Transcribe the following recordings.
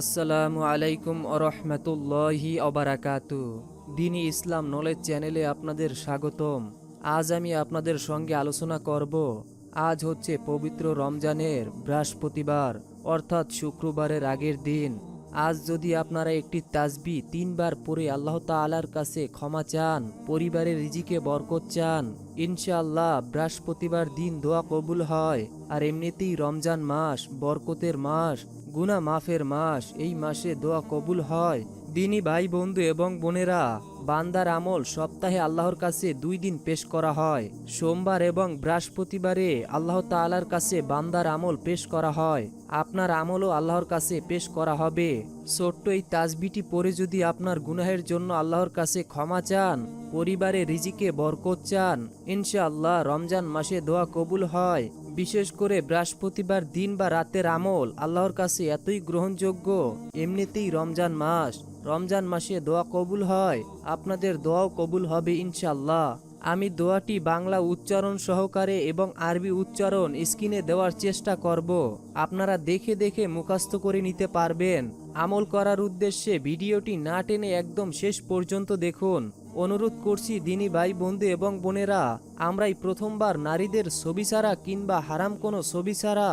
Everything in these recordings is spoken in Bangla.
আসসালামু আলাইকুম আরহামতুল্লাহি অবারাকাতু দিনী ইসলাম নলেজ চ্যানেলে আপনাদের স্বাগতম। আজ আমি আপনাদের সঙ্গে আলোচনা করব, আজ হচ্ছে পবিত্র রমজানের বৃহস্পতিবার, অর্থাৎ শুক্রবারের আগের দিন। আজ যদি আপনারা একটি তাজবি তিনবার পরে আল্লাহ তাআলার কাছে ক্ষমা চান, পরিবারের রিজিকে বরকত চান, ইনশাআল্লাহ বৃহস্পতিবার দিন দোয়া কবুল হয়। আর এমনিতেই রমজান মাস বরকতের মাস গুনা মাফের মাস, এই মাসে দোয়া কবুল হয়। দিনই ভাই বন্ধু এবং বোনেরা, বান্দার আমল সপ্তাহে আল্লাহর কাছে দুই দিন পেশ করা হয়। সোমবার এবং বৃহস্পতিবারে আল্লাহ তাআলার কাছে বান্দার আমল পেশ করা হয়। আপনার আমলও আল্লাহর কাছে পেশ করা হবে। ছোট্ট এই তাজবিটি পরে যদি আপনার গুনাহের জন্য আল্লাহর কাছে ক্ষমা চান পরিবারে রিজিকে বরকত চান, ইনশাআল্লাহ রমজান মাসে দোয়া কবুল হয়। বিশেষ করে বৃহস্পতিবার দিন বা রাতের আমল আল্লাহর কাছে এতই গ্রহণযোগ্য, এমনিতেই রমজান মাস। রমজান মাসে দোয়া কবুল হয়, আপনাদের দোয়াও কবুল হবে ইনশাল্লাহ আমি দোয়াটি বাংলা উচ্চারণ সহকারে এবং আরবি উচ্চারণ স্ক্রিনে দেওয়ার চেষ্টা করব। আপনারা দেখে দেখে মুখস্থ করে নিতে পারবেন। আমল করার উদ্দেশ্যে ভিডিওটি না টেনে একদম শেষ পর্যন্ত দেখুন। অনুরোধ করছি দিনী ভাই, বন্ধু এবং বোনেরা, আমরাই প্রথমবার নারীদের ছবি ছাড়া কিংবা হারাম কোনো ছবি ছাড়া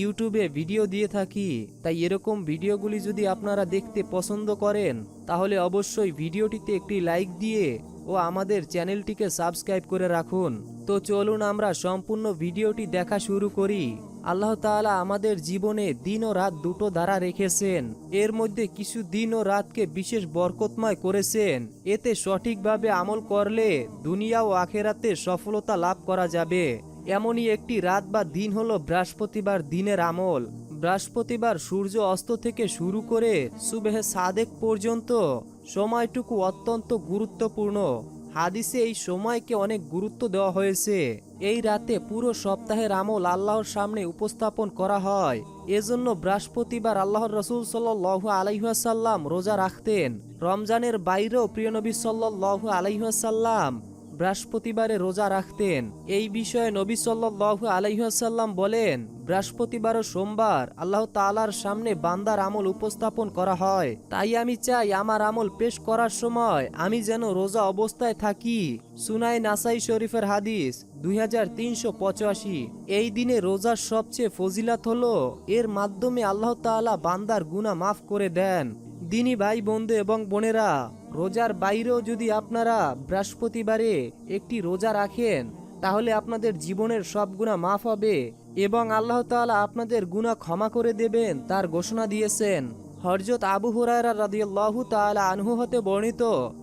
ইউটিউবে ভিডিও দিয়ে থাকি। তাই এরকম ভিডিওগুলি যদি আপনারা দেখতে পছন্দ করেন, তাহলে অবশ্যই ভিডিওটিতে একটি লাইক দিয়ে ও আমাদের চ্যানেলটিকে সাবস্ক্রাইব করে রাখুন। তো চলুন আমরা সম্পূর্ণ ভিডিওটি দেখা শুরু করি। আল্লাহ তাআলা আমাদের জীবনে দিন ও রাত দুটো দ্বারা রেখেছেন। এর মধ্যে কিছু দিন ও রাতকে বিশেষ বরকতময় করেছেন। এতে সঠিকভাবে আমল করলে দুনিয়া ও আখেরাতে সফলতা লাভ করা যাবে। এমনই একটি রাত বা দিন হলো বৃহস্পতিবার দিনের আমল। বৃহস্পতিবার সূর্য অস্ত থেকে শুরু করে সুবেহে সাদেক পর্যন্ত সময়টুকু অত্যন্ত গুরুত্বপূর্ণ। হাদিসে এই সময়কে অনেক গুরুত্ব দেওয়া হয়েছে। এই রাতে পুরো সপ্তাহের আমল আল্লাহর সামনে উপস্থাপন করা হয়। এজন্য বৃহস্পতিবার আল্লাহর রসুল সাল্লাহ আলাইহাসাল্লাম রোজা রাখতেন। রমজানের বাইরেও প্রিয়নবী সাল্লাহ আলাইহাসাল্লাম বৃহস্পতিবারে রোজা রাখতেন। এই বিষয়ে নবী সাল্লাল্লাহু আলাইহাসাল্লাম বলেন, বৃহস্পতিবার ও সোমবার আল্লাহ তাআলার সামনে বান্দার আমল উপস্থাপন করা হয়। তাই আমি চাই আমার আমল পেশ করার সময় আমি যেন রোজা অবস্থায় থাকি। সুনাই নাসাই শরীফের হাদিস দুই হাজার তিনশো পঁচাশি। এই দিনে রোজার সবচেয়ে ফজিলাত হলো, এর মাধ্যমে আল্লাহ তাআলা বান্দার গুনাহ মাফ করে দেন। দিনী ভাই বন্ধু এবং বোনেরা রোজার বাইরেও যদি আপনারা বৃহস্পতিবারে একটি রোজা রাখেন, তাহলে আপনাদের জীবনের সব গুণা মাফ হবে এবং আল্লাহ তাআলা আপনাদের গুণা ক্ষমা করে দেবেন, তার ঘোষণা দিয়েছেন। হরজত আবু হুরায়রা রাদিয়াল্লাহু তাআলা আনহু হতে বর্ণিত,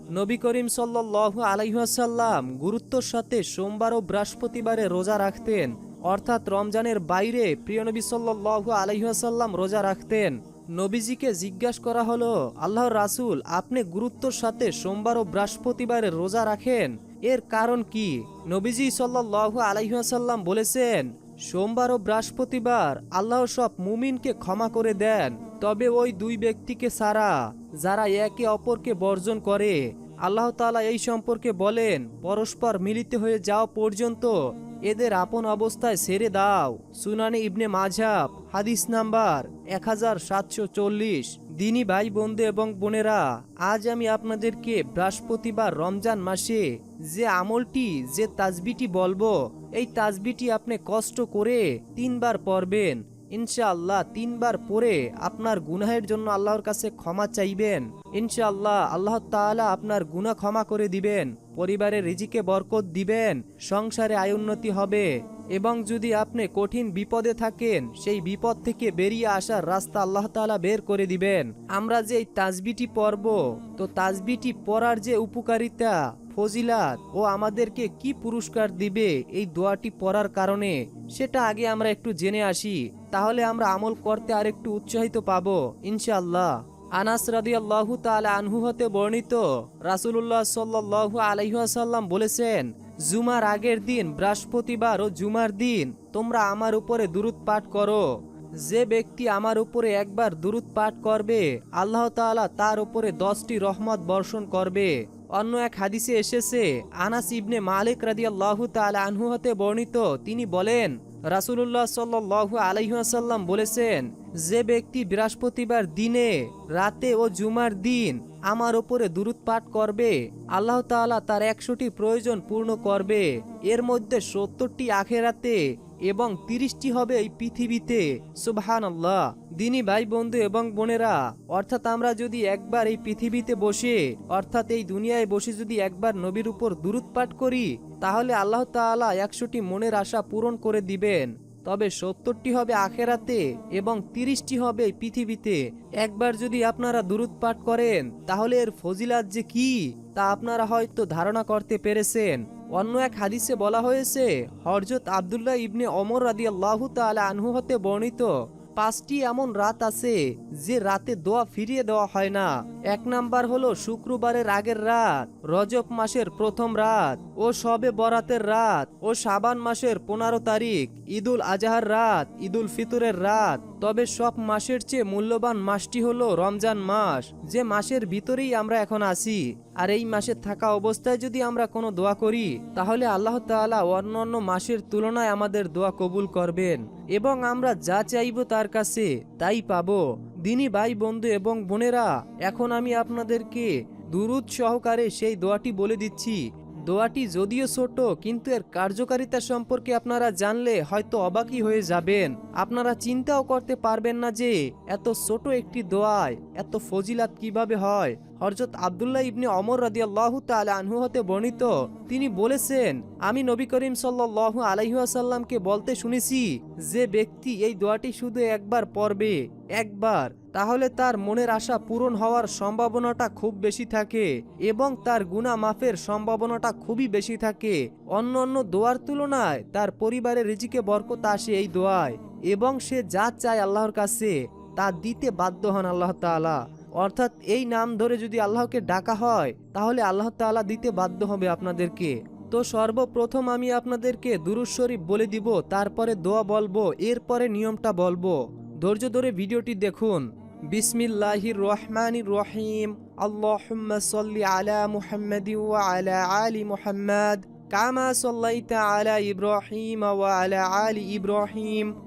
নবী করিম সাল্লাল্লাহু আলাইহাসাল্লাম গুরুত্বর সাথে সোমবার ও বৃহস্পতিবারে রোজা রাখতেন, অর্থাৎ রমজানের বাইরে প্রিয় নবী সাল্লাল্লাহু আলাইহাসাল্লাম রোজা রাখতেন। নবীজিকে জিজ্ঞাসা করা হলো, আল্লাহর রাসূল, আপনি গুরুত্বর সাথে সোমবার ও বৃহস্পতিবারে রোজা রাখেন? এর কারণ কি? নবীজি সাল্লাল্লাহু আলাইহাসাল্লাম বলেছেন, সোমবার ও বৃহস্পতিবার আল্লাহ সব মুমিনকে ক্ষমা করে দেন। তবে ওই দুই ব্যক্তিকে সারা যারা একে অপরকে বর্জন করে, আল্লাহ তাআলা এই সম্পর্কে বলেন, পরস্পর মিলিত হয়ে যাওয়া পর্যন্ত এদের আপন অবস্থায় ছেড়ে দাও। সুনানি ইবনে মাঝাব হাদিস নাম্বার এক হাজার সাতশো চল্লিশ। দিনী ভাই বন্ধু এবং বোনেরা, আজ আমি আপনাদেরকে বৃহস্পতিবার রমজান মাসে যে আমলটি, যে তাজবিটি বলব, এই তাজবিটি আপনি কষ্ট করে তিনবার পড়বেন। ইনশাআল্লাহ তিনবার পরে আপনার গুনাহের জন্য আল্লাহর কাছে ক্ষমা চাইবেন। ইনশাআল্লাহ আল্লাহ তাআলা আপনার গুনাহ ক্ষমা করে দিবেন। পরিবারের রিজিকে বরকত দিবেন। সংসারে আয় উন্নতি হবে। এবং যদি আপনি কঠিন বিপদে থাকেন, সেই বিপদ থেকে বেরিয়ে আসার রাস্তা আল্লাহ তাআলা বের করে দিবেন। আমরা যে এই তাজবিটি পরব তো তাজবিটি পড়ার যে উপকারিতা, ফজিলাত ও আমাদেরকে কি পুরস্কার দিবে, এই দোয়াটি পড়ার কারণে, সেটা আগে আমরা একটু জেনে আসি। তাহলে আমরা আমল করতে আর একটু উৎসাহিত পাবো, ইনশাআল্লাহ। আনাস রাদিয়াল্লাহু তাআলা আনহু হতে বর্ণিত, রাসূলুল্লাহ সাল্লাল্লাহু আলাইহি ওয়াসাল্লাম বলেছেন, জুমার আগের দিন, বৃহস্পতিবার ও জুমার দিন তোমরা আমার উপরে দুরূদ পাঠ করো। যে ব্যক্তি আমার উপরে একবার দুরূদ পাঠ করবে, আল্লাহ তাআলা তার উপরে দশটি রহমত বর্ষণ করবে। অন্য এক হাদিসে এসেছে, আনাস ইবনে মালিক রাদিয়াল্লাহু তাআলা আনহু হতে বর্ণিত, তিনি বলেন রাসুলুল্লাহ সাল্লাহ আলহিহাসাল্লাম বলেছেন, যে ব্যক্তি বৃহস্পতিবার দিনে, রাতে ও জুমার দিন আমার ওপরে দুরুদ পাঠ করবে, আল্লাহ তাআলা তার একশোটি প্রয়োজন পূর্ণ করবে। এর মধ্যে সত্তরটি আখেরাতে এবং তিরিশটি হবে এই পৃথিবীতে। সুবহান আল্লাহ দিনী ভাই বন্ধু এবং বোনেরা, অর্থাৎ আমরা যদি একবার এই পৃথিবীতে বসে, অর্থাৎ এই দুনিয়ায় বসে যদি একবার নবীর উপর দুরুদ পাঠ করি তাহলে আল্লাহ তাআলা একশোটি মনের আশা পূরণ করে দিবেন। তবে সত্তরটি হবে আখেরাতে এবং তিরিশটি হবে পৃথিবীতে। একবার যদি আপনারা দুরুদ পাঠ করেন, তাহলে এর ফজিলাত যে কি, তা আপনারা হয়তো ধারণা করতে পেরেছেন। অন্য এক হাদিসে বলা হয়েছে হরজত আবদুল্লাহ ইবনে অমর রাদি আল্লাহ তালা আনহু হতে বর্ণিত পাঁচটি এমন রাত আছে যে রাতে দোয়া ফিরিয়ে দেওয়া হয় না। এক নাম্বার হলো শুক্রবারের আগের রাত, রজব মাসের প্রথম রাত ও সবে বরাতের রাত ও সাবান মাসের পনেরো তারিখ, ঈদুল আজহার রাত, ঈদুল ফিতরের রাত। তবে সব মাসের চেয়ে মূল্যবান মাসটি হলো রমজান মাস। যে মাসের ভিতরেই আমরা এখন আছি। আর এই মাসে থাকা অবস্থায় যদি আমরা কোনো দোয়া করি, তাহলে আল্লাহ তাআলা অন্য অন্য মাসের তুলনায় আমাদের দোয়া কবুল করবেন। এবং আমরা যা চাইব তার কাছে, তাই পাবো। দিনই ভাই, বন্ধু এবং বোনেরা, এখন আমি আপনাদেরকে দুরুদ সহকারে সেই দোয়াটি বলে দিচ্ছি। দোয়াটি যদিও ছোট, কিন্তু এর কার্যকারিতা সম্পর্কে আপনারা জানলে হয়তো অবাকই হয়ে যাবেন। আপনারা চিন্তাও করতে পারবেন না যে, এত ছোট একটি দোয়ায় এত ফজিলাত কীভাবে হয়। হরজত আবদুল্লাহ ইবনে অমর রাদি আল্লাহ আনহু হতে বর্ণিত, তিনি বলেছেন, আমি নবী করিম সাল্লাল্লাহু আলাইহাসাল্লামকে বলতে শুনেছি যে ব্যক্তি এই দোয়াটি শুধু একবার পড়বে, একবার, তাহলে তার মনের আশা পূরণ হওয়ার সম্ভাবনাটা খুব বেশি থাকে এবং তার গুণা মাফের সম্ভাবনাটা খুবই বেশি থাকে। অন্য অন্য দোয়ার তুলনায় তার পরিবারের রিজিকে বরকত আসে এই দোয়ায় এবং সে যা চায় আল্লাহর কাছে, তা দিতে বাধ্য হন আল্লাহ তাআলা। অর্থাৎ এই নাম ধরে যদি আল্লাহকে ডাকা হয়, তাহলে আল্লাহ তাআলা দিতে বাধ্য হবে আপনাদেরকে। তো সর্বপ্রথম আমি আপনাদেরকে দুরুজ শরীফ বলে দিব, তারপরে দোয়া বলব, এরপরে নিয়মটা বলব। ধৈর্য ধরে ভিডিওটি দেখুন। বিসমিল্লাহির রহমানির রহিম। আল্লাহুম্মা আলা ওয়া আলা আলি মুহাম্মাদ। কামা আলা ইব্রাহিম ওয়া আলি ইব্রাহিম।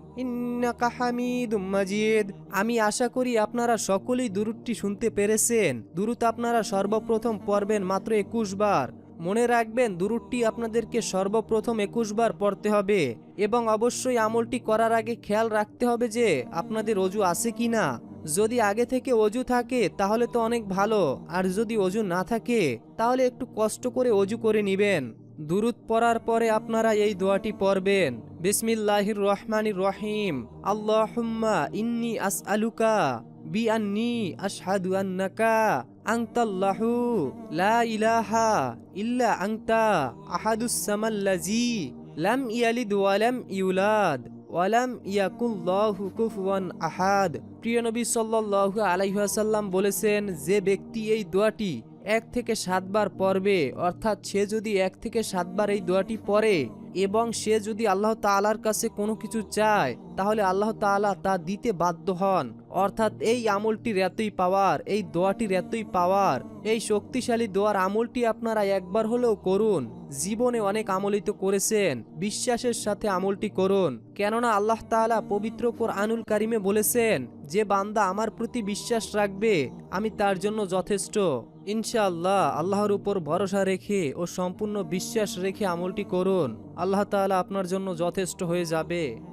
আমি আশা করি আপনারা সকলেই দুরুদটি শুনতে পেরেছেন। দুরুত আপনারা সর্বপ্রথম পড়বেন মাত্র একুশ বার। মনে রাখবেন, দুরুদটি আপনাদেরকে সর্বপ্রথম একুশ বার পড়তে হবে এবং অবশ্যই আমলটি করার আগে খেয়াল রাখতে হবে যে আপনাদের অজু আছে কি না যদি আগে থেকে অজু থাকে, তাহলে তো অনেক ভালো। আর যদি অজু না থাকে, তাহলে একটু কষ্ট করে অজু করে নিবেন। দুরুদ পড়ার পরে আপনারা এই দোয়াটি পড়বেন। বিসমিল্লাহির রহমানির রহিম। আল্লাহুম্মা ইন্নি আসআলুকা বিআন্নি আশহাদু আন্নাকা আনতাল্লাহু লা ইলাহা ইল্লা আংতা আহাদুস সামাল্লাজি লাম ইয়ালিদ ওয়া লাম ইউলাদ ওয়ালাম ইয়াকুল্লাহু কুফুয়ান আহাদ। প্রিয় নবী সাল্লাল্লাহু আলাইহি ওয়াসাল্লাম বলেছেন, যে ব্যক্তি এই দোয়াটি এক থেকে সাতবার পড়বে, অর্থাৎ সে যদি এক থেকে সাতবার এই দোয়াটি পড়ে এবং সে যদি আল্লাহ তালার কাছে কোনো কিছু চায়, তাহলে আল্লাহ তালা তা দিতে বাধ্য হন। অর্থাৎ এই আমলটির এতই পাওয়ার, এই দোয়াটির এতই পাওয়ার, এই শক্তিশালী দোয়ার আমলটি আপনারা একবার হলেও করুন। জীবনে অনেক আমলিত করেছেন, বিশ্বাসের সাথে আমলটি করুন। কেননা আল্লাহ তাআলা পবিত্র কোরআনুল কারিমে বলেছেন, যে বান্দা আমার প্রতি বিশ্বাস রাখবে, আমি তার জন্য যথেষ্ট। ইনশাআল্লাহ আল্লাহর উপর ভরসা রেখে ও সম্পূর্ণ বিশ্বাস রেখে আমলটি করুন। আল্লাহ তাআলা আপনার জন্য যথেষ্ট হয়ে যাবে।